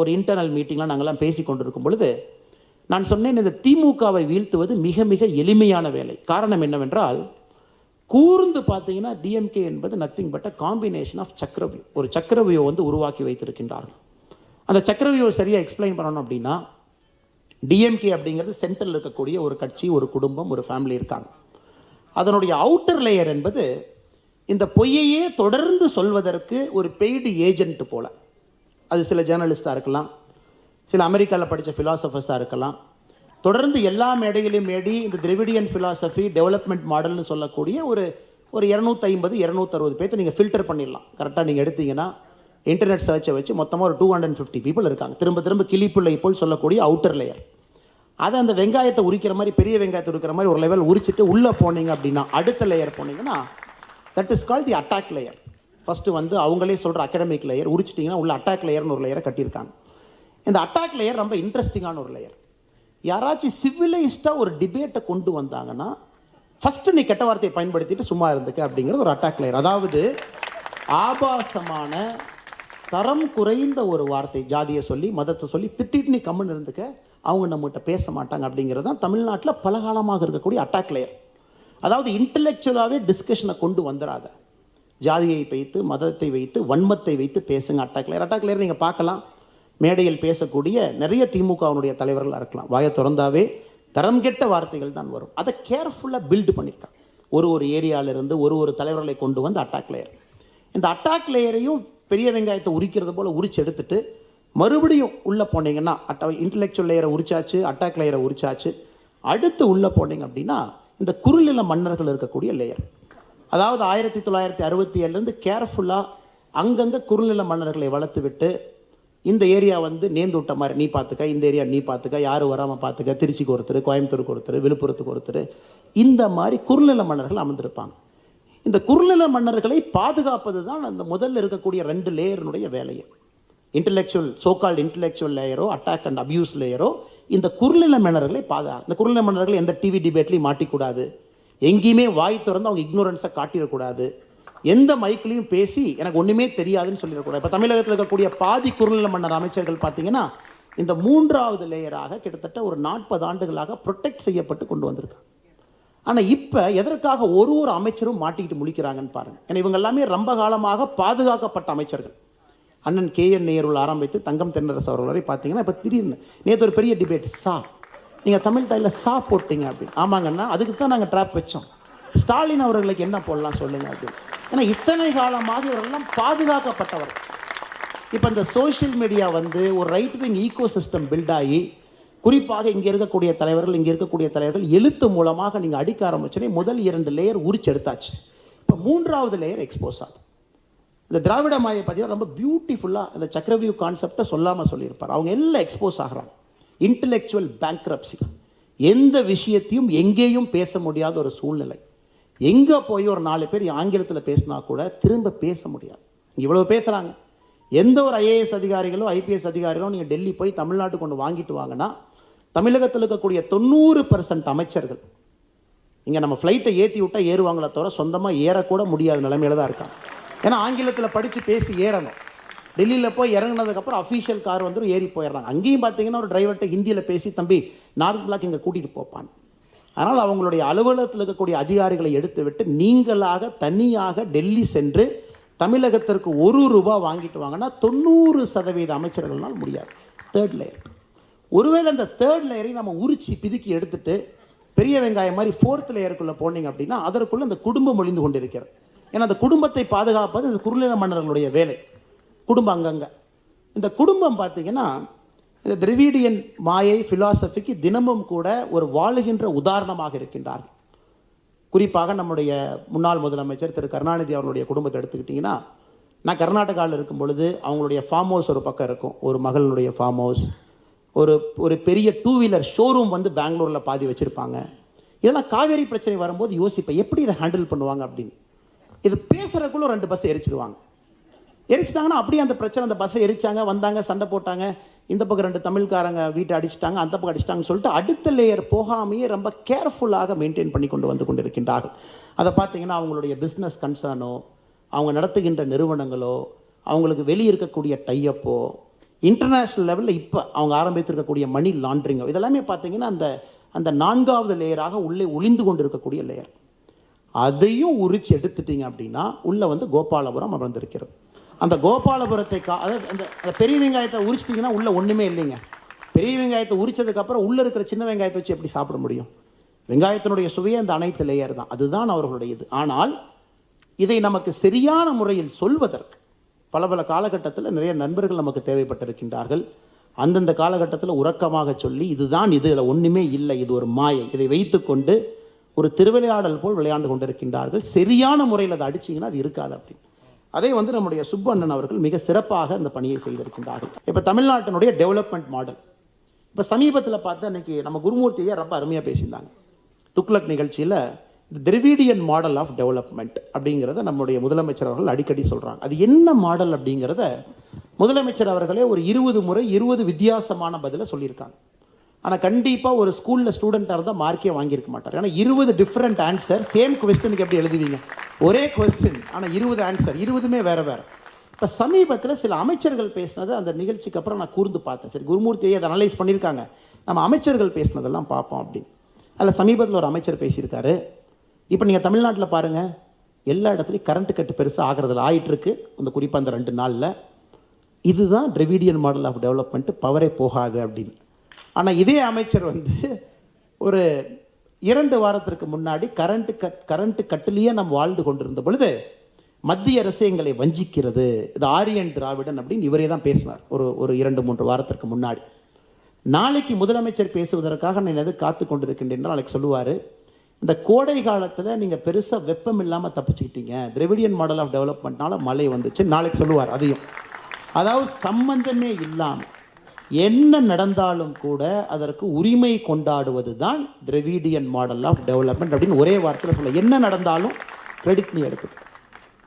ஒரு இன்டர்னல் மீட்டிங்லாம் நாங்கள்லாம் பேசி கொண்டிருக்கும் பொழுது நான் சொன்னேன் இந்த திமுகவை வீழ்த்துவது மிக மிக எளிமையான வேலை. காரணம் என்னவென்றால் கூர்ந்து பார்த்தீங்கன்னா டிஎம்கே என்பது nothing but a combination of சக்கரவியூ ஒரு சக்கரவியூ வந்து உருவாக்கி வைத்திருக்கின்றார்கள். அந்த சக்கரவியூ சரியாக எக்ஸ்பிளைன் பண்ணணும் அப்படின்னா டிஎம்கே அப்படிங்கிறது சென்ட்ரல் இருக்கக்கூடிய ஒரு கட்சி ஒரு குடும்பம் ஒரு ஃபேமிலி இருக்காங்க. அதனுடைய அவுட்டர் லேயர் என்பது இந்த பொய்யையே தொடர்ந்து சொல்வதற்கு ஒரு பெய்டு ஏஜென்ட் போல. அது சில ஜேர்னலிஸ்டாக இருக்கலாம் சில அமெரிக்காவில் படித்த ஃபிலாசபர்ஸாக இருக்கலாம். தொடர்ந்து எல்லா மேடைகளையும் மேடி இந்த திராவிடியன் ஃபிலாசபி டெவலப்மெண்ட் மாடல்னு சொல்லக்கூடிய ஒரு ஒரு இரநூத்தி ஐம்பது இரநூத்தறுபது பேர்த்து நீங்கள் ஃபில்டர் பண்ணிடலாம். கரெக்டாக நீங்கள் எடுத்தீங்கன்னா இன்டர்நெட் சர்ச்சை வச்சு மொத்தமாக ஒரு டூ ஹண்ட்ரட் ஃபிஃப்டி பீப்புள் இருக்காங்க. திரும்ப திரும்ப கிளிப்புள்ளை போல் சொல்லக்கூடிய அவுட்டர் லேயர் அதை அந்த வெங்காயத்தை உரிக்கிற மாதிரி பெரிய வெங்காயத்தை உரிக்கிற மாதிரி ஒரு லெவல் உரிச்சிட்டு உள்ளே போனீங்க அப்படின்னா அடுத்த லேயர் போனீங்கன்னா that is call the attack layer first வந்து அவங்களே சொல்கிற அகடமிக் லேயர் உரிச்சிட்டிங்கன்னா உள்ள அட்டாக் லேயர்னு ஒரு லேயரை கட்டியிருக்காங்க. இந்த அட்டாக் லேயர் ரொம்ப இன்ட்ரெஸ்டிங்கான ஒரு லேயர் யாராச்சும் சிவிலைஸ்டாக ஒரு டிபேட்டை கொண்டு வந்தாங்கன்னா ஃபஸ்ட்டு நீ கெட்ட வார்த்தையை பயன்படுத்திட்டு சும்மா இருந்துக்க அப்படிங்கிறது ஒரு அட்டாக் லேயர் அதாவது ஆபாசமான தரம் குறைந்த ஒரு வார்த்தை ஜாதியை சொல்லி மதத்தை சொல்லி திட்டிட்டு நீ கம்முன்னு இருந்துக்க அவங்க நம்மகிட்ட பேச மாட்டாங்க அப்படிங்கிறது தான் தமிழ்நாட்டில் பலகாலமாக இருக்கக்கூடிய அட்டாக் லேயர் அதாவது இன்டலெக்சுவலாகவே டிஸ்கஷனை கொண்டு வந்துடாத ஜாதியை வைத்து மதத்தை வைத்து வன்மத்தை வைத்து பேசுங்க. அட்டாக் அட்டாக்லேயர் அட்டாக் லேயர் நீங்கள் பார்க்கலாம். மேடையில் பேசக்கூடிய நிறைய திமுகவினுடைய தலைவர்களாக இருக்கலாம். வாயை திறந்தாவே தரம் கெட்ட வார்த்தைகள் தான் வரும். அதை கேர்ஃபுல்லாக பில்டு பண்ணியிருக்காங்க ஒரு ஒரு ஏரியாவிலிருந்து ஒரு ஒரு தலைவர்களை கொண்டு வந்து அட்டாக் லேயர் இந்த அட்டாக் லேயரையும் பெரிய வெங்காயத்தை உரிக்கிறது போல் உரிச்சு எடுத்துட்டு மறுபடியும் உள்ளே போனீங்கன்னா அட்டா இன்டலெக்சுவல் லேயரை உரிச்சாச்சு அட்டாக் லேயரை உரிச்சாச்சு. அடுத்து உள்ளே போனீங்க அப்படின்னா இந்த குறுநில மன்னர்கள் இருக்கக்கூடிய லேயர் அதாவது ஆயிரத்தி தொள்ளாயிரத்தி அறுபத்தி ஏழுலேருந்து கேர்ஃபுல்லாக அங்கங்கே குறுநில மன்னர்களை வளர்த்து விட்டு இந்த ஏரியா வந்து நேந்துவிட்ட மாதிரி நீ பார்த்துக்க இந்த ஏரியா நீ பார்த்துக்க யாரும் வராமல் பார்த்துக்க திருச்சிக்கு ஒருத்தர் கோயம்புத்தூருக்கு ஒருத்தர் விழுப்புரத்துக்கு ஒருத்தர் இந்த மாதிரி குறுநில மன்னர்கள் அமர்ந்திருப்பாங்க. இந்த குறுநில மன்னர்களை பாதுகாப்பது தான் அந்த முதல்ல இருக்கக்கூடிய ரெண்டு லேயருனுடைய வேலையை. இன்டலெக்சுவல் சோகால்டு இன்டலெக்சுவல் லேயரோ அட்டாக் அண்ட் அபியூஸ் லேயரோ இந்த குறுநில மன்னர்களை பாதுகா இந்த குறுநில மன்னர்கள் எந்த டிவி டிபேட்லையும் மாட்டிக்கூடாது. எங்கேயுமே வாய் திறந்து அவங்க இக்னோரன்ஸை காட்டிடக்கூடாது. எந்த மைக்கிலையும் பேசி எனக்கு ஒன்றுமே தெரியாதுன்னு சொல்லிடக்கூடாது. இப்போ தமிழகத்தில் இருக்கக்கூடிய பாதி குறுநில மன்னர் அமைச்சர்கள் பார்த்தீங்கன்னா இந்த மூன்றாவது லேயராக கிட்டத்தட்ட ஒரு நாற்பது ஆண்டுகளாக ப்ரொடெக்ட் செய்யப்பட்டு கொண்டு வந்திருக்காங்க. ஆனால் இப்போ எதற்காக ஒரு ஒரு அமைச்சரும் மாட்டிக்கிட்டு முழிக்கிறாங்கன்னு பாருங்க. ஏன்னா இவங்க எல்லாமே ரொம்ப காலமாக பாதுகாக்கப்பட்ட அமைச்சர்கள். அண்ணன் கே என் நேருள் ஆரம்பித்து தங்கம் தென்னரசு அவர்கள் வரை பார்த்தீங்கன்னா இப்போ திடீர்னு நேற்று ஒரு பெரிய டிபேட் சா நீங்கள் தமிழ் தாயில் சா போட்டீங்க அப்படின்னு. ஆமாங்கன்னா அதுக்கு தான் நாங்கள் ட்ராப் வச்சோம். ஸ்டாலின் அவர்களுக்கு என்ன போடலாம் சொல்லுங்கள் அப்படின்னு. ஏன்னா இத்தனை காலமாக இவரெல்லாம் பாதுகாக்கப்பட்டவர். இப்போ இந்த சோஷியல் மீடியா வந்து ஒரு right wing ecosystem build ஆகி குறிப்பாக இங்கே இருக்கக்கூடிய தலைவர்கள் இங்கே இருக்கக்கூடிய தலைவர்கள் எழுத்து மூலமாக நீங்கள் அடிக்க ஆரம்பிச்சனே முதல் இரண்டு லேயர் உரிச்சு எடுத்தாச்சு. இப்போ மூன்றாவது லேயர் எக்ஸ்போஸ் ஆகுது. இந்த திராவிட மாயை பார்த்தீங்கன்னா ரொம்ப பியூட்டிஃபுல்லாக இந்த சக்கரவியூ கான்செப்டை சொல்லாமல் சொல்லியிருப்பார். அவங்க எல்லாம் எக்ஸ்போஸ் ஆகிறாங்க. இன்டலெக்சுவல் பேங்க்ரப்சி எந்த விஷயத்தையும் எங்கேயும் பேச முடியாத ஒரு சூழ்நிலை. எங்கே போய் ஒரு நாலு பேர் ஆங்கிலத்தில் பேசினா கூட திரும்ப பேச முடியாது. இவ்வளோ பேசுகிறாங்க எந்த ஒரு ஐஏஎஸ் அதிகாரிகளோ ஐபிஎஸ் அதிகாரிகளோ நீங்கள் டெல்லி போய் தமிழ்நாட்டுக்கு கொண்டு வாங்கிட்டு வாங்கன்னா தமிழகத்தில் இருக்கக்கூடிய தொண்ணூறு பர்சன்ட் அமைச்சர்கள் இங்கே நம்ம ஃப்ளைட்டை ஏற்றி விட்டால் ஏறுவாங்களே தவிர சொந்தமாக ஏறக்கூட முடியாத நிலைமையில தான் இருக்காங்க. ஏன்னா ஆங்கிலத்தில் படித்து பேசி ஏறணும். டெல்லியில் போய் இறங்குனதுக்கப்புறம் அஃபீஷியல் கார் வந்துடும் ஏறி போயிடுறாங்க. அங்கேயும் பார்த்தீங்கன்னா ஒரு டிரைவர்கிட்ட ஹிந்தியில் பேசி தம்பி நார்த் பிளாக் இங்கே கூட்டிகிட்டு போப்பான் அதனால் அவங்களுடைய அலுவலகத்தில் இருக்கக்கூடிய அதிகாரிகளை எடுத்துவிட்டு நீங்களாக தனியாக டெல்லி சென்று தமிழகத்திற்கு ஒரு ரூபா வாங்கிட்டு வாங்கன்னா தொண்ணூறு சதவீத அமைச்சர்கள்னால் முடியாது. தேர்ட் லேயர் ஒருவேளை அந்த தேர்ட் லேயரை நம்ம உரிச்சு பிதுக்கி எடுத்துட்டு பெரிய வெங்காயம் மாதிரி ஃபோர்த் லேயருக்குள்ளே போனீங்க அப்படின்னா அதற்குள்ளே அந்த குடும்பம் ஒழிந்து கொண்டிருக்கிறது. ஏன்னா அந்த குடும்பத்தை பாதுகாப்பது இந்த குறுநில மன்னர்களுடைய வேலை. குடும்பம் அங்கங்கே. இந்த குடும்பம் பார்த்தீங்கன்னா இந்த திராவிடியன் மாயை ஃபிலாசபிக்கு தினமும் கூட ஒரு வாழுகின்ற உதாரணமாக இருக்கின்றார்கள் குறிப்பாக நம்முடைய முன்னாள் முதலமைச்சர் திரு கருணாநிதி அவர்களுடைய குடும்பத்தை எடுத்துக்கிட்டிங்கன்னா நான் கர்நாடகாவில் இருக்கும் பொழுது அவங்களுடைய ஃபார்ம் ஹவுஸ் ஒரு பக்கம் இருக்கும். ஒரு மகளினுடைய ஃபார்ம் ஹவுஸ் ஒரு ஒரு பெரிய டூ வீலர் ஷோரூம் வந்து பெங்களூரில் பாதி வச்சுருப்பாங்க. இதெல்லாம் காவேரி பிரச்சனை வரும்போது யோசிப்பேன் எப்படி இதை ஹேண்டில் பண்ணுவாங்க அப்படின்னு. இது பேசுகிறக்குள்ள ரெண்டு பஸ் எரிச்சிடுவாங்க எரிச்சிட்டாங்கன்னா அப்படியே அந்த பிரச்சனை அந்த பஸ்ஸை எரிச்சாங்க வந்தாங்க சண்டை போட்டாங்க. இந்த பக்கம் ரெண்டு தமிழ்காரங்க வீட்டை அடிச்சிட்டாங்க அந்த பக்கம் அடிச்சிட்டாங்கன்னு சொல்லிட்டு அடுத்த லேயர் போகாமையே ரொம்ப கேர்ஃபுல்லாக மெயின்டைன் பண்ணி கொண்டு வந்து கொண்டிருக்கின்றார்கள். அதை பார்த்தீங்கன்னா அவங்களுடைய பிஸ்னஸ் கன்சர்னோ அவங்க நடத்துகின்ற நிறுவனங்களோ அவங்களுக்கு வெளியே இருக்கக்கூடிய டையப்போ இன்டர்நேஷ்னல் லெவலில் இப்போ அவங்க ஆரம்பித்திருக்கக்கூடிய மணி லாண்ட்ரிங்கோ இதெல்லாமே பார்த்தீங்கன்னா அந்த அந்த நான்காவது லேயராக உள்ளே ஒளிந்து கொண்டு இருக்கக்கூடிய லேயர் அதையும் உரிச்சு எடுத்துட்டீங்க அப்படின்னா உள்ளே வந்து கோபாலபுரம் அமர்ந்திருக்கிறது. அந்த கோபாலபுரத்தை கா அதாவது அந்த பெரிய வெங்காயத்தை உரிச்சிட்டிங்கன்னா உள்ளே ஒன்றுமே இல்லைங்க. பெரிய வெங்காயத்தை உரிச்சதுக்கப்புறம் உள்ளே இருக்கிற சின்ன வெங்காயத்தை வச்சு எப்படி சாப்பிட முடியும்? வெங்காயத்தினுடைய சுவையே அந்த அனைத்து லேயர் தான். அதுதான் அவர்களுடைய இது. ஆனால் இதை நமக்கு சரியான முறையில் சொல்வதற்கு பல பல காலகட்டத்தில் நிறைய நண்பர்கள் நமக்கு தேவைப்பட்டிருக்கின்றார்கள். அந்தந்த காலகட்டத்தில் உறக்கமாக சொல்லி இதுதான் இது இதில் ஒன்றுமே இல்லை இது ஒரு மாயை. இதை வைத்துக்கொண்டு ஒரு திருவிளையாடல் போல் விளையாண்டு கொண்டிருக்கின்றார்கள். சரியான முறையில் அதை அடிச்சிங்கன்னா அது இருக்காது அப்படின்னு. அதை வந்து நம்முடைய சுப்பண்ணன் அவர்கள் மிக சிறப்பாக அந்த பணியை செய்திருக்கின்றார்கள். இப்போ தமிழ்நாட்டினுடைய டெவலப்மெண்ட் மாடல் இப்போ சமீபத்தில் பார்த்து அன்னைக்கு நம்ம குருமூர்த்தியை ரொம்ப அருமையாக பேசியிருந்தாங்க. துக்ளக் நிகழ்ச்சியில் இந்த திரிவிடியன் மாடல் ஆஃப் டெவலப்மெண்ட் அப்படிங்கிறத நம்முடைய முதலமைச்சர் அவர்கள் அடிக்கடி சொல்கிறாங்க அது என்ன மாடல் அப்படிங்கிறத முதலமைச்சர் அவர்களே ஒரு இருபது முறை இருபது வித்தியாசமான பதிலை சொல்லியிருக்காங்க. ஆனால் கண்டிப்பாக ஒரு ஸ்கூலில் ஸ்டூடெண்ட்டாக இருந்தால் மார்க்கே வாங்கியிருக்க மாட்டார். ஏன்னா இருபது டிஃப்ரெண்ட் ஆன்சர் சேம் கொஸ்டினுக்கு எப்படி எழுதுவீங்க? ஒரே கொஸ்டின் ஆனால் இருபது ஆன்சர் இருபதுமே வேறு வேறு. இப்போ சமீபத்தில் சில அமைச்சர்கள் பேசினது அந்த நிகழ்ச்சிக்கு அப்புறம் நான் கூர்ந்து பார்த்தேன். சரி குருமூர்த்தியை அதை அனலைஸ் பண்ணியிருக்காங்க. நம்ம அமைச்சர்கள் பேசினதெல்லாம் பார்ப்போம் அப்படின்னு. அதில் சமீபத்தில் ஒரு அமைச்சர் பேசியிருக்காரு. இப்போ நீங்கள் தமிழ்நாட்டில் பாருங்கள் எல்லா இடத்துலையும் கரண்ட் கட்டு பெருசாக ஆகிறதுல ஆகிட்டுருக்கு அந்த குறிப்பாக அந்த ரெண்டு நாளில். இதுதான் ட்ரெவிடியன் மாடல் ஆஃப் டெவலப்மெண்ட் பவரே போகாது அப்படின்னு. ஆனால் இதே அமைச்சர் வந்து ஒரு இரண்டு வாரத்திற்கு முன்னாடி கரண்ட்டு கட் கரண்ட்டு கட்டிலேயே நம்ம வாழ்ந்து கொண்டிருந்த பொழுது மத்திய அரசு எங்களை வஞ்சிக்கிறது. இது ஆரியன் திராவிடன் அப்படின்னு இவரே தான் பேசினார். ஒரு ஒரு இரண்டு மூன்று வாரத்திற்கு முன்னாடி. நாளைக்கு முதலமைச்சர் பேசுவதற்காக நான் எது காத்து கொண்டிருக்கின்றேன் நாளைக்கு சொல்லுவார். இந்த கோடை காலத்தில் நீங்கள் பெருசாக வெப்பம் இல்லாமல் தப்பிச்சுக்கிட்டீங்க. திரவிடியன் மாடல் ஆஃப் டெவலப்மெண்ட்னால மழை வந்துச்சு. நாளைக்கு சொல்லுவார் அதையும். அதாவது சம்பந்தமே இல்லாமல் என்ன நடந்தாலும் கூட அதற்கு உரிமை கொண்டாடுவது தான் திரவிடியன் மாடல் ஆஃப் டெவலப்மெண்ட் அப்படின்னு ஒரே வார்த்தையில் சொல்ல என்ன நடந்தாலும் கிரெடிட் நீ எடுக்குது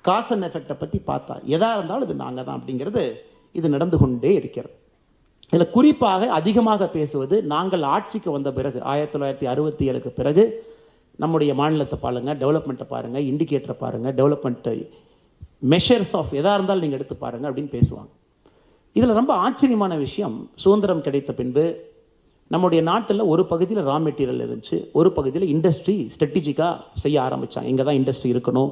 காசன் எஃபெக்டை பற்றி பார்த்தா எதாக இருந்தாலும் இது நாங்கள் தான் அப்படிங்கிறது இது நடந்து கொண்டே இருக்கிறது. இதில் குறிப்பாக அதிகமாக பேசுவது நாங்கள் ஆட்சிக்கு வந்த பிறகு ஆயிரத்தி தொள்ளாயிரத்தி அறுபத்தி ஏழுக்கு பிறகு நம்முடைய மாநிலத்தை பாருங்கள் டெவலப்மெண்ட்டை பாருங்கள் இண்டிகேட்டரை பாருங்கள் டெவலப்மெண்ட்டை மெஷர்ஸ் ஆஃப் எதாக இருந்தாலும் நீங்கள் எடுத்து பாருங்கள் அப்படின்னு பேசுவாங்க. இதில் ரொம்ப ஆச்சரியமான விஷயம். சுதந்திரம் கிடைத்த பின்பு நம்முடைய நாட்டில் ஒரு பகுதியில் ரா மெட்டீரியல் இருந்துச்சு. ஒரு பகுதியில் இண்டஸ்ட்ரி ஸ்ட்ராட்டஜிக்காக செய்ய ஆரம்பித்தாங்க இங்கே தான் இண்டஸ்ட்ரி இருக்கணும்.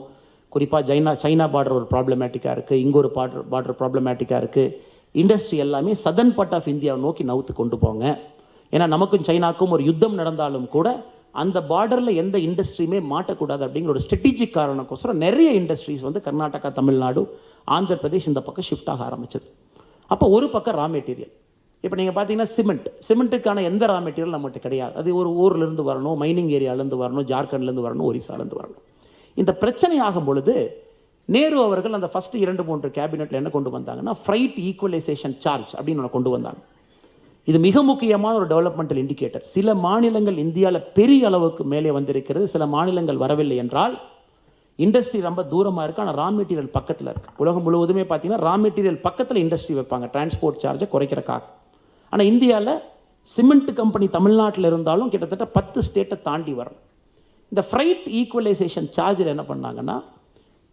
குறிப்பாக சைனா சைனா பார்டர் ஒரு ப்ராப்ளமேட்டிக்காக இருக்குது இங்கே ஒரு பார்டர் பார்டர் ப்ராப்ளமேட்டிக்காக இருக்குது இண்டஸ்ட்ரி எல்லாமே சதன் பார்ட் ஆஃப் இந்தியாவை நோக்கி நவுத்து கொண்டு போங்க. ஏன்னா நமக்கும் சைனாக்கும் ஒரு யுத்தம் நடந்தாலும் கூட அந்த பார்டரில் எந்த இண்டஸ்ட்ரியுமே மாட்டக்கூடாது அப்படிங்கிற ஒரு ஸ்ட்ராட்டஜிக் காரணக்கோசரம் நிறைய இண்டஸ்ட்ரீஸ் வந்து கர்நாடகா தமிழ்நாடு ஆந்திர பிரதேஷ் இந்த பக்கம் ஷிஃப்ட் ஆக ஆரம்பிச்சது. அப்போ ஒரு பக்கம் ரா மெட்டீரியல் இப்போ நீங்கள் பார்த்தீங்கன்னா சிமெண்ட் சிமெண்ட்டுக்கான எந்த ரா மெட்டீரியல் நம்மகிட்ட கிடையாது. அது ஒரு ஊர்லேருந்து வரணும் மைனிங் ஏரியாலேருந்து வரணும் ஜார்க்கண்ட்லேருந்து வரணும் ஒரிசாலேருந்து வரணும். இந்த பிரச்சனை ஆகும் பொழுது நேரு அவர்கள் அந்த ஃபஸ்ட்டு இரண்டு மூன்று கேபினெட்டில் என்ன கொண்டு வந்தாங்கன்னா ஃப்ரைட் ஈக்குவலைசேஷன் சார்ஜ் அப்படின்னு ஒன்று கொண்டு வந்தாங்க. இது மிக முக்கியமான ஒரு டெவலப்மெண்டல் இண்டிகேட்டர் சில மாநிலங்கள் இந்தியாவில் பெரிய அளவுக்கு மேலே வந்திருக்கிறது சில மாநிலங்கள் வரவில்லை என்றால் இண்டஸ்ட்ரி ரொம்ப தூரமாக இருக்குது ஆனால் ரா மெட்டீரியல் பக்கத்தில் இருக்குது உலகம் முழுவதுமே பார்த்தீங்கன்னா ரா மெட்டீரியல் பக்கத்தில் இண்டஸ்ட்ரி வைப்பாங்க. டிரான்ஸ்போர்ட் சார்ஜை குறைக்கிறக்காக. ஆனால் இந்தியாவில் சிமெண்ட் கம்பெனி தமிழ்நாட்டில் இருந்தாலும் கிட்டத்தட்ட பத்து ஸ்டேட்டை தாண்டி வரணும். இந்த ஃப்ரைட் ஈக்குவலைசேஷன் சார்ஜில் என்ன பண்ணாங்கன்னா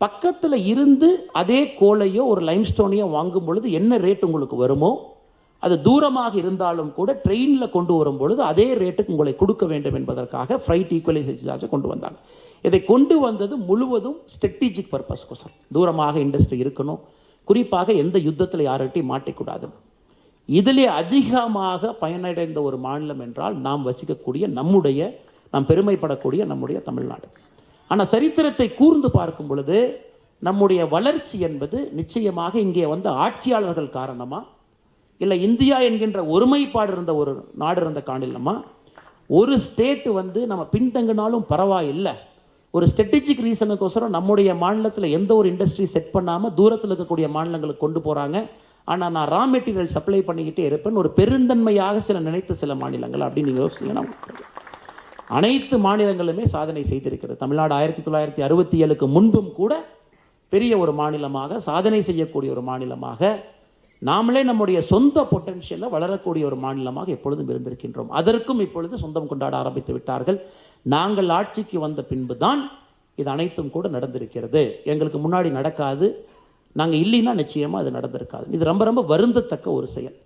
பக்கத்தில் இருந்து அதே கோலையோ ஒரு லைம்ஸ்டோனையோ வாங்கும் பொழுது என்ன ரேட் உங்களுக்கு வருமோ அது தூரமாக இருந்தாலும் கூட ட்ரெயினில் கொண்டு வரும் பொழுது அதே ரேட்டுக்கு உங்களை கொடுக்க வேண்டும் என்பதற்காக ஃப்ரைட் ஈக்குவலைசேஷன் சார்ஜை கொண்டு வந்தாங்க. இதை கொண்டு வந்தது முழுவதும் ஸ்ட்ராட்டஜிக் கோசம் தூரமாக இண்டஸ்ட்ரி இருக்கணும். குறிப்பாக எந்த யுத்தத்தில் யார்கிட்டையும் மாட்டிக்கூடாது. இதிலே அதிகமாக பயனடைந்த ஒரு மாநிலம் என்றால் நாம் வசிக்கக்கூடிய நம்முடைய நாம் பெருமைப்படக்கூடிய நம்முடைய தமிழ்நாடு. ஆனால் சரித்திரத்தை கூர்ந்து பார்க்கும் பொழுது நம்முடைய வளர்ச்சி என்பது நிச்சயமாக இங்கே வந்த ஆட்சியாளர்கள் காரணமாக இல்லை இந்தியா என்கின்ற ஒருமைப்பாடு இருந்த ஒரு நாடு இருந்த காணிலமா ஒரு ஸ்டேட் வந்து நம்ம பின்தங்கினாலும் பரவாயில்லை. ஒரு ஸ்ட்ராட்டஜிக் ரீசனுக்கோசரம் நம்முடைய மாநிலத்தில் எந்த ஒரு இண்டஸ்ட்ரி செட் பண்ணாமல் தூரத்தில் இருக்கக்கூடிய மாநிலங்களுக்கு கொண்டு போகிறாங்க ஆனால் நான் ரா மெட்டீரியல் சப்ளை பண்ணிக்கிட்டே இருப்பேன். ஒரு பெருந்தன்மையாக சில நினைத்த சில மாநிலங்கள் அப்படின்னு நீங்கள் யோசிச்சீங்கன்னா அனைத்து மாநிலங்களுமே சாதனை செய்திருக்கிறது. தமிழ்நாடு ஆயிரத்தி தொள்ளாயிரத்தி அறுபத்தி ஏழுக்கு முன்பும் கூட பெரிய ஒரு மாநிலமாக சாதனை செய்யக்கூடிய ஒரு மாநிலமாக நாமளே நம்முடைய சொந்த பொட்டன்ஷியலில் வளரக்கூடிய ஒரு மாநிலமாக எப்பொழுதும் இருந்திருக்கின்றோம். அதற்கும் இப்பொழுது சொந்தம் கொண்டாட ஆரம்பித்து விட்டார்கள். நாங்கள் ஆட்சிக்கு வந்த பின்பு தான் இது அனைத்தும் கூட நடந்திருக்கிறது. எங்களுக்கு முன்னாடி நடக்காது. நாங்கள் இல்லைன்னா நிச்சயமாக அது நடந்திருக்காது. இது ரொம்ப ரொம்ப வருந்தத்தக்க ஒரு செயல்.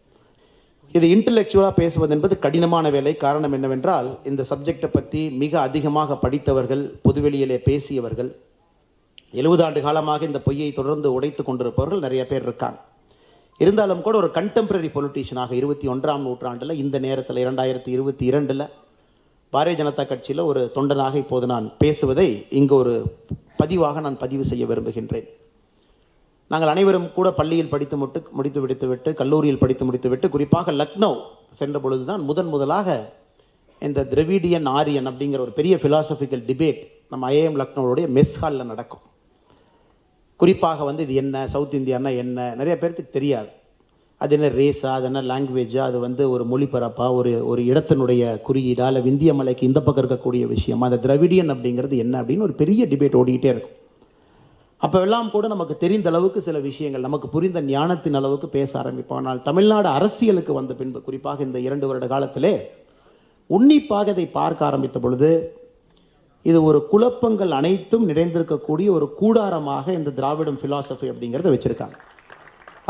இது இன்டலெக்சுவலாக பேசுவது என்பது கடினமான வேலை. காரணம் என்னவென்றால் இந்த சப்ஜெக்டை பற்றி மிக அதிகமாக படித்தவர்கள் பொதுவெளியிலே பேசியவர்கள் எழுபது ஆண்டு காலமாக இந்த பொய்யை தொடர்ந்து உடைத்து கொண்டிருப்பவர்கள் நிறைய பேர் இருக்காங்க. இருந்தாலும் கூட ஒரு கண்டெம்பரரி பொலிட்டீஷியனாக இருபத்தி ஒன்றாம் நூற்றாண்டில் இந்த நேரத்தில் இரண்டாயிரத்தி இருபத்தி இரண்டில் பாரதிய ஜனதா கட்சியில் ஒரு தொண்டனாக இப்போது நான் பேசுவதை இங்கு ஒரு பதிவாக நான் பதிவு செய்ய விரும்புகின்றேன். நாங்கள் அனைவரும் கூட பள்ளியில் படித்து முட்டு முடித்து விடுத்துவிட்டு கல்லூரியில் படித்து முடித்துவிட்டு குறிப்பாக லக்னோ சென்ற பொழுதுதான் முதன் முதலாக இந்த திரவிடியன் ஆரியன் அப்படிங்கிற ஒரு பெரிய ஃபிலாசபிக்கல் டிபேட் நம்ம ஐஏஎம் லக்னோவுடைய மெஸ் ஹாலில் நடக்கும். குறிப்பாக வந்து இது என்ன சவுத் இந்தியானா என்ன நிறைய பேர்த்துக்கு தெரியாது. அது என்ன ரேஸா அது என்ன லாங்குவேஜா அது வந்து ஒரு மொழிபரப்பா ஒரு ஒரு இடத்தினுடைய குறியீடா இல்லை விந்திய மலைக்கு இந்த பக்கம் இருக்கக்கூடிய விஷயம் அந்த திராவிடியன் அப்படிங்கிறது என்ன அப்படின்னு ஒரு பெரிய டிபேட் ஓடிக்கிட்டே இருக்கும். அப்போ எல்லாம் கூட நமக்கு தெரிந்த அளவுக்கு சில விஷயங்கள் நமக்கு புரிந்த ஞானத்தின் அளவுக்கு பேச ஆரம்பிப்போம். ஆனால் தமிழ்நாடு அரசியலுக்கு வந்த பின்பு குறிப்பாக இந்த இரண்டு வருட காலத்திலே உன்னிப்பாக இதை பார்க்க ஆரம்பித்த பொழுது இது ஒரு குழப்பங்கள் அனைத்தும் நிறைந்திருக்கக்கூடிய ஒரு கூடாரமாக இந்த திராவிடம் ஃபிலாசபி அப்படிங்கிறத வச்சுருக்காங்க.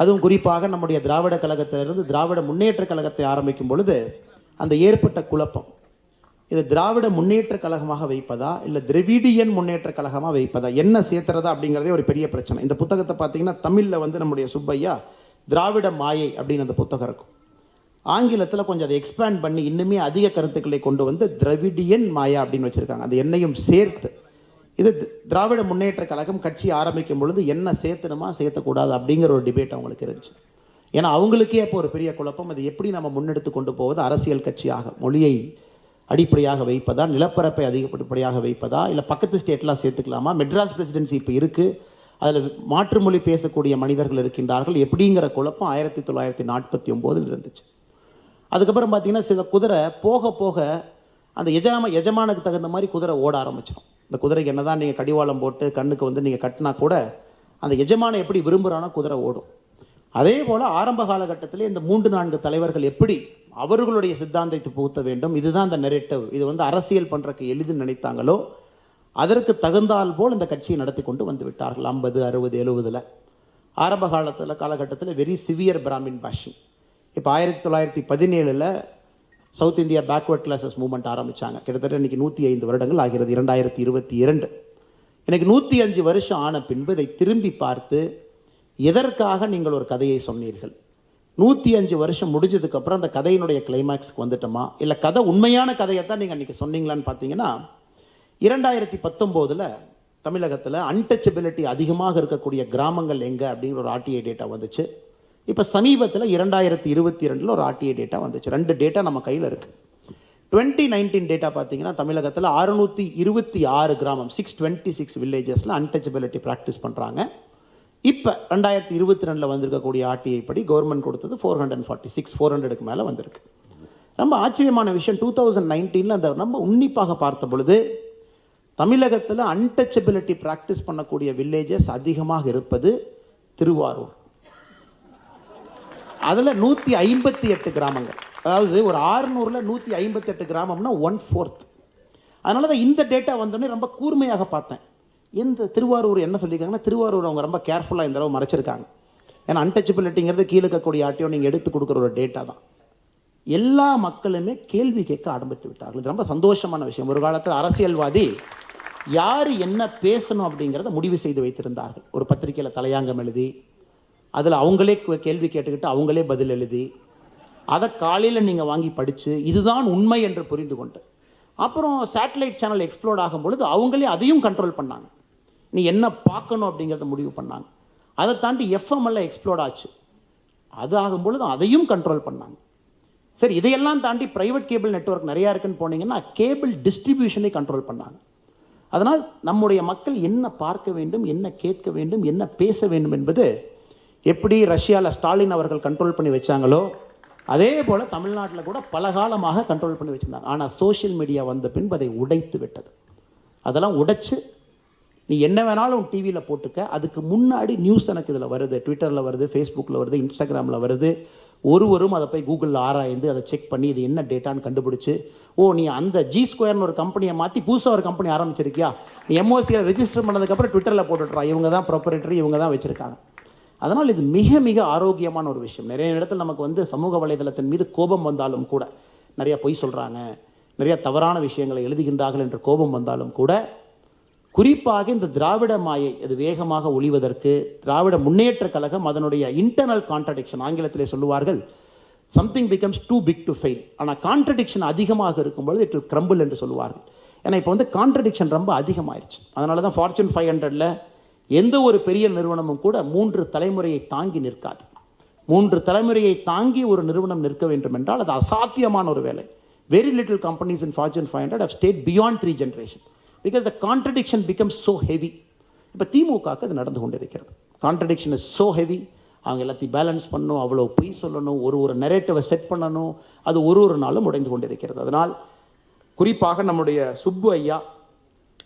அதுவும் குறிப்பாக நம்முடைய திராவிட கழகத்திலிருந்து திராவிட முன்னேற்ற கழகத்தை ஆரம்பிக்கும் பொழுது அந்த ஏற்பட்ட குழப்பம். இது திராவிட முன்னேற்ற கழகமாக வைப்பதா இல்லை திரவிடியன் முன்னேற்ற கழகமாக வைப்பதா என்ன சேர்த்துறதா அப்படிங்கிறதே ஒரு பெரிய பிரச்சனை. இந்த புத்தகத்தை பார்த்தீங்கன்னா தமிழில் வந்து நம்முடைய சுப்பையா திராவிட மாயை அப்படின்னு அந்த புத்தகம் இருக்கும். ஆங்கிலத்தில் கொஞ்சம் அதை எக்ஸ்பேண்ட் பண்ணி இன்னுமே அதிக கருத்துக்களை கொண்டு வந்து திரவிடியன் மாயா அப்படின்னு வச்சுருக்காங்க. அது என்னையும் சேர்த்து. இது தி- திராவிட முன்னேற்ற கழகம் கட்சி ஆரம்பிக்கும் பொழுது என்ன சேர்த்தணுமா சேர்த்தக்கூடாது அப்படிங்கிற ஒரு டிபேட் அவங்களுக்கு இருந்துச்சு. ஏன்னா அவங்களுக்கே அப்போ ஒரு பெரிய குழப்பம். அது எப்படி நம்ம முன்னெடுத்து கொண்டு போவது? அரசியல் கட்சியாக மொழியை அடிப்படையாக வைப்பதா? நிலப்பரப்பை அதிகப்படிப்படியாக வைப்பதா? இல்லை பக்கத்து ஸ்டேட்லாம் சேர்த்துக்கலாமா? மெட்ராஸ் பிரசிடென்சி இப்போ இருக்குது அதில் மாற்று மொழி பேசக்கூடிய மனிதர்கள் இருக்கின்றார்கள். எப்படிங்கிற குழப்பம் ஆயிரத்தி தொள்ளாயிரத்தி நாற்பத்தி ஒம்போதில் இருந்துச்சு. அதுக்கப்புறம் பார்த்தீங்கன்னா சில குதிரை போக போக அந்த எஜாம எஜமானுக்கு தகுந்த மாதிரி குதிரை ஓட ஆரம்பிச்சிடும். இந்த குதிரைக்கு என்னதான் நீங்கள் கடிவாளம் போட்டு கண்ணுக்கு வந்து நீங்கள் கட்டினா கூட அந்த எஜமானை எப்படி விரும்புகிறானோ குதிரை ஓடும். அதே போல் ஆரம்ப காலகட்டத்திலே இந்த மூன்று நான்கு தலைவர்கள் எப்படி அவர்களுடைய சித்தாந்தத்தை புகுத்த வேண்டும் இதுதான் அந்த நெரேட்டிவ் இது வந்து அரசியல் பண்ணுறக்கு எளிதுன்னு நினைத்தாங்களோ அதற்கு தகுந்தால் போல் இந்த கட்சியை நடத்தி கொண்டு வந்து விட்டார்கள். ஐம்பது அறுபது எழுபதில். ஆரம்ப காலத்தில் காலகட்டத்தில் வெரி சிவியர் பிராமின் பாஷிங் இப்போ ஆயிரத்தி தொள்ளாயிரத்தி பதினேழில் South India backward classes movement ஆரம்பிச்சாங்க. கிட்டத்தட்ட இன்றைக்கி நூற்றி ஐந்து வருடங்கள் ஆகிறது. இரண்டாயிரத்தி இருபத்தி இரண்டு. எனக்கு நூற்றி அஞ்சு வருஷம் ஆன பின்பு இதை திரும்பி பார்த்து எதற்காக நீங்கள் ஒரு கதையை சொன்னீர்கள்? நூற்றி அஞ்சு வருஷம் முடிஞ்சதுக்கப்புறம் அந்த கதையினுடைய கிளைமேக்ஸ்க்கு வந்துட்டோமா? இல்லை கதை உண்மையான கதையை தான் நீங்கள் அன்றைக்கி சொன்னீங்களான்னு பார்த்தீங்கன்னா இரண்டாயிரத்தி பத்தொம்போதில் தமிழகத்தில் அன்டச்சபிலிட்டி அதிகமாக இருக்கக்கூடிய கிராமங்கள் எங்கே அப்படிங்கிற ஒரு ஆர்டிஐ டேட்டா வந்துச்சு. இப்போ சமீபத்தில் இரண்டாயிரத்தி இருபத்தி ரெண்டில் ஒரு ஆர்டிஐ டேட்டா வந்துச்சு. ரெண்டு டேட்டா நம்ம கையில் இருக்குது டுவெண்ட்டி நைன்டீன் டேட்டா பார்த்தீங்கன்னா தமிழகத்தில் அறுநூற்றி இருபத்தி ஆறு கிராமம் சிக்ஸ் டுவெண்ட்டி சிக்ஸ் வில்லேஜஸில் அன்டச்சபிலிட்டி ப்ராக்டிஸ் பண்ணுறாங்க இப்போ ரெண்டாயிரத்தி இருபத்தி ரெண்டில் வந்திருக்கக்கூடிய ஆர்டிஐ படி கவர்மெண்ட் கொடுத்தது four hundred forty six four ஹண்ட்ரடுக்கு மேலே வந்திருக்கு. ரொம்ப ஆச்சரியமான விஷயம். டூ தௌசண்ட் நைன்டீனில் அந்த நம்ம உன்னிப்பாக பார்த்த பொழுது தமிழகத்தில் அன்டச்சபிலிட்டி ப்ராக்டிஸ் பண்ணக்கூடிய வில்லேஜஸ் அதிகமாக இருப்பது திருவாரூர். அதில் நூற்றி ஐம்பத்தி எட்டு கிராமங்கள். அதாவது ஒரு ஆறுநூறில் நூற்றி ஐம்பத்தெட்டு கிராமம்னா ஒன் ஃபோர்த் அதனால தான் இந்த டேட்டா வந்தோடனே ரொம்ப கூர்மையாக பார்த்தேன். எந்த திருவாரூர் என்ன சொல்லியிருக்காங்கன்னா திருவாரூர் அவங்க ரொம்ப கேர்ஃபுல்லாக இந்த தடவை மறைச்சிருக்காங்க. ஏன்னா அன்டச்சபிலிட்டிங்கிறது கீழே இருக்கக்கூடிய ஆட்டையோ நீங்கள் எடுத்து கொடுக்குற ஒரு டேட்டா தான். எல்லா மக்களுமே கேள்வி கேட்க ஆரம்பித்து விட்டார்கள். இது ரொம்ப சந்தோஷமான விஷயம். ஒரு காலத்தில் அரசியல்வாதி யார் என்ன பேசணும் அப்படிங்கிறத முடிவு செய்து வைத்திருந்தார்கள். ஒரு பத்திரிக்கையில் தலையாங்கம் எழுதி அதில் அவங்களே கேள்வி கேட்டுக்கிட்டு அவங்களே பதில் எழுதி அதை காலையில் நீங்கள் வாங்கி படித்து இதுதான் உண்மை என்று புரிந்து கொண்டு. அப்புறம் சேட்டலைட் சேனல் எக்ஸ்ப்ளோர்ட் ஆகும் பொழுது அவங்களே அதையும் கண்ட்ரோல் பண்ணாங்க. நீ என்ன பார்க்கணும் அப்படிங்கிறத முடிவு பண்ணாங்க. அதை தாண்டி எஃப்எம்எல்ல எக்ஸ்ப்ளோர்ட் ஆச்சு. அது ஆகும் பொழுது அதையும் கண்ட்ரோல் பண்ணாங்க. சரி இதையெல்லாம் தாண்டி ப்ரைவேட் கேபிள் நெட்வொர்க் நிறையா இருக்குன்னு போனீங்கன்னா கேபிள் டிஸ்ட்ரிபியூஷனை கண்ட்ரோல் பண்ணாங்க. அதனால் நம்முடைய மக்கள் என்ன பார்க்க வேண்டும் என்ன கேட்க வேண்டும் என்ன பேச வேண்டும் என்பது எப்படி ரஷ்யாவில் ஸ்டாலின் அவர்கள் கண்ட்ரோல் பண்ணி வச்சாங்களோ அதே போல் தமிழ்நாட்டில் கூட பல காலமாக கண்ட்ரோல் பண்ணி வச்சுருந்தாங்க. ஆனால் சோஷியல் மீடியா வந்த பின்பு அதை உடைத்து விட்டது. அதெல்லாம் உடைச்சு நீ என்ன வேணாலும் டிவியில் போட்டுக்க. அதுக்கு முன்னாடி நியூஸ் எனக்கு இதில் வருது. ட்விட்டரில் வருது ஃபேஸ்புக்கில் வருது இன்ஸ்டாகிராமில் வருது. ஒருவரும் அதை போய் கூகுளில் ஆராய்ந்து அதை செக் பண்ணி இது என்ன டேட்டான்னு கண்டுபிடிச்சி ஓ நீ அந்த ஜி ஸ்கொயர்னு ஒரு கம்பெனியை மாற்றி புதுசாக ஒரு கம்பெனி ஆரம்பிச்சிருக்கியா? நீ எம்ஓசியில் ரெஜிஸ்டர் பண்ணதுக்கப்புறம் ட்விட்டரில் போட்டுட்றா. இவங்க தான் ப்ரொப்பரேட்டரி இவங்க தான் வச்சுருக்காங்க. அதனால் இது மிக மிக ஆரோக்கியமான ஒரு விஷயம். நிறைய இடத்துல நமக்கு வந்து சமூக வலைதளத்தின் மீது கோபம் வந்தாலும் கூட நிறைய பொய் சொல்கிறாங்க நிறைய தவறான விஷயங்களை எழுதுகின்றார்கள் என்று கோபம் வந்தாலும் கூட குறிப்பாக இந்த திராவிட மாயை அது வேகமாக ஒளிவதற்கு திராவிட முன்னேற்ற கழகம் அதனுடைய இன்டர்னல் கான்ட்ரடிக்ஷன் ஆங்கிலத்திலே சொல்லுவார்கள் something becomes too big to fail ஆனால் கான்ட்ரடிக்ஷன் அதிகமாக இருக்கும்பொழுது இட் வில் கிரம்பிள் என்று சொல்லுவார்கள். ஏன்னா இப்போ வந்து கான்ட்ரடிக்ஷன் ரொம்ப அதிகமாயிருச்சு. அதனால தான் ஃபார்ச்சூன் ஃபைவ் ஹண்ட்ரடில் எந்த ஒரு பெரிய நிறுவனமும் கூட மூன்று தலைமுறையை தாங்கி நிற்காது. மூன்று தலைமுறையை தாங்கி ஒரு நிறுவனம் நிற்க வேண்டும் என்றால் அது அசாத்தியமான ஒரு வேலை. Very little companies in Fortune five hundred state beyond three generation because the contradiction become so heavy இப்போ திமுகவுக்கு அது நடந்து கொண்டிருக்கிறது. கான்ட்ரடிக்ஷன் இஸ் ஸோ ஹெவி அவங்க எல்லாத்தையும் பேலன்ஸ் பண்ணணும் அவ்வளோ பொய் சொல்லணும் ஒரு ஒரு நெரேட்டிவை செட் பண்ணணும். அது ஒரு ஒரு நாளும் உடைந்து கொண்டிருக்கிறது. அதனால் குறிப்பாக நம்முடைய சுப்பு ஐயா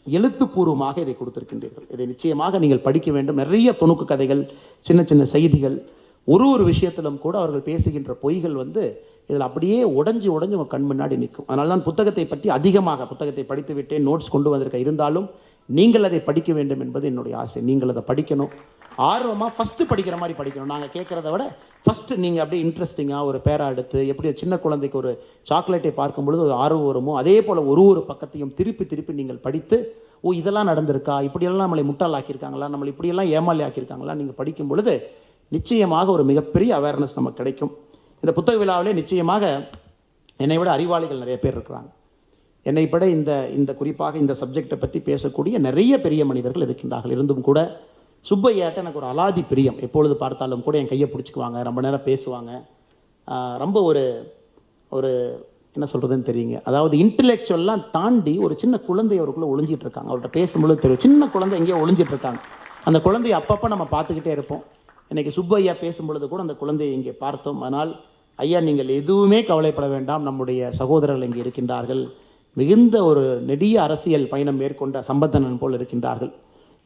எழுத்துப்பூர்வமாக இதை கொடுத்திருக்கின்றீர்கள். இதை நிச்சயமாக நீங்கள் படிக்க வேண்டும். நிறைய துணுக்கு கதைகள் சின்ன சின்ன செய்திகள் ஒரு ஒரு விஷயத்திலும் கூட அவர்கள் பேசுகின்ற பொய்கள் வந்து இதில் அப்படியே உடஞ்சி உடஞ்சி உங்கள் கண் முன்னாடி நிற்கும். அதனால தான் புத்தகத்தை பற்றி அதிகமாக புத்தகத்தை படித்து விட்டேன் நோட்ஸ் கொண்டு வந்திருக்க இருந்தாலும் நீங்கள் அதை படிக்க வேண்டும் என்பது என்னுடைய ஆசை. நீங்கள் அதை படிக்கணும். ஆர்வமாக ஃபஸ்ட்டு படிக்கிற மாதிரி படிக்கணும். நாங்கள் கேட்குறத விட ஃபஸ்ட்டு நீங்கள் அப்படியே இன்ட்ரெஸ்டிங்காக ஒரு பேரா எடுத்து எப்படி சின்ன குழந்தைக்கு ஒரு சாக்லேட்டை பார்க்கும் பொழுது ஒரு ஆர்வம் வருமோ அதே போல் ஒரு ஒரு பக்கத்தையும் திருப்பி திருப்பி நீங்கள் படித்து ஓ இதெல்லாம் நடந்திருக்கா? இப்படியெல்லாம் நம்மளை முட்டாளாக்கியிருக்காங்களா? நம்மளை இப்படியெல்லாம் ஏமாளி ஆக்கியிருக்காங்களா நீங்கள் படிக்கும் பொழுது நிச்சயமாக ஒரு மிகப்பெரிய அவேர்னஸ் நமக்கு கிடைக்கும். இந்த புத்தக விழாவிலே நிச்சயமாக என்னை விட அறிவாளிகள் நிறைய பேர் இருக்கிறாங்க. என்னை பட இந்த இந்த குறிப்பாக இந்த சப்ஜெக்டை பற்றி பேசக்கூடிய நிறைய பெரிய மனிதர்கள் இருக்கின்றார்கள். இருந்தும் கூட சுப்பையாட்ட எனக்கு ஒரு அலாதி பிரியம். எப்பொழுது பார்த்தாலும் கூட என் கையை பிடிச்சிக்குவாங்க ரொம்ப நேரம் பேசுவாங்க. ரொம்ப ஒரு ஒரு என்ன சொல்கிறதுன்னு தெரியுங்க அதாவது இன்டெலெக்சுவல்லாம் தாண்டி ஒரு சின்ன குழந்தை அவருக்குள்ளே ஒளிஞ்சிட்டு இருக்காங்க. அவர்கிட்ட பேசும்பொழுது தெரியும். சின்ன குழந்தை எங்கேயோ ஒளிஞ்சிட்டு இருக்காங்க. அந்த குழந்தையை அப்பப்போ நம்ம பார்த்துக்கிட்டே இருப்போம். இன்றைக்கி சுப்பையா பேசும்பொழுது கூட அந்த குழந்தையை இங்கே பார்த்தோம். ஆனால் ஐயா நீங்கள் எதுவுமே கவலைப்பட வேண்டாம். நம்முடைய சகோதரர்கள் இங்கே இருக்கின்றார்கள். மிகுந்த ஒரு நெடிய அரசியல் பயணம் மேற்கொண்ட சம்பந்தனன் போல் இருக்கின்றார்கள்.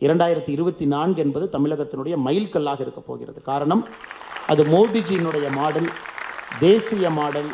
இரண்டாயிரத்தி இருபத்தி நான்கு என்பது தமிழகத்தினுடைய மைல்கல்லாக இருக்க போகிறது. காரணம் அது மோடிஜியினுடைய மாடல் தேசிய மாடல்